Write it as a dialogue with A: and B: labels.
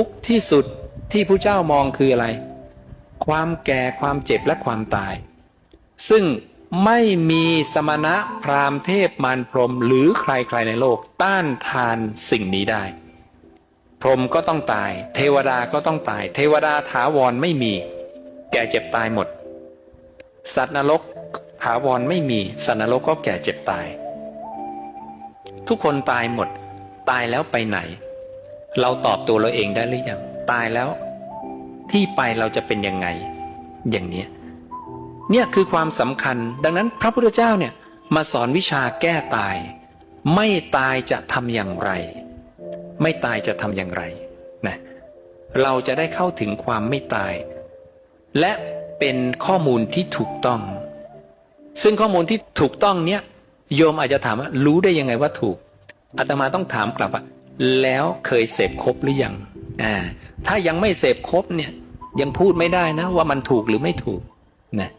A: ทุกข์ที่สุดที่ผู้เจ้ามองคืออะไร ความแก่ความเจ็บและความตาย ซึ่งไม่มีสมณะพราหมณ์เทพมารพรมหรือใครๆในโลกต้านทานสิ่งนี้ได้ พรหมก็ต้องตาย เทวดาก็ต้องตาย เทวดาถาวรไม่มี แก่เจ็บตายหมด สัตว์นรกถาวรไม่มี สัตว์นรกก็แก่เจ็บตาย ทุกคนตายหมด ตายแล้วไปไหน เราตอบตัวเราเองได้หรือยังตายแล้ว ที่ไปเราจะเป็นยังไง อย่างเนี้ยเนี่ยคือความสำคัญ ดังนั้นพระพุทธเจ้าเนี่ยมาสอนวิชาแก้ตาย ไม่ตายจะทำอย่างไร ไม่ตายจะทำอย่างไรนะเราจะได้เข้าถึงความไม่ตาย และเป็นข้อมูลที่ถูกต้อง ซึ่งข้อมูลที่ถูกต้องเนี่ยโยมอาจจะถามว่ารู้ได้ยังไงว่าถูกอาตมาต้องถามกลับว่า แล้วเคยเสพครบหรือยังอ่าถ้ายังไม่เสพครบเนี่ยยังพูดไม่ได้นะว่ามันถูกหรือไม่ถูกนะ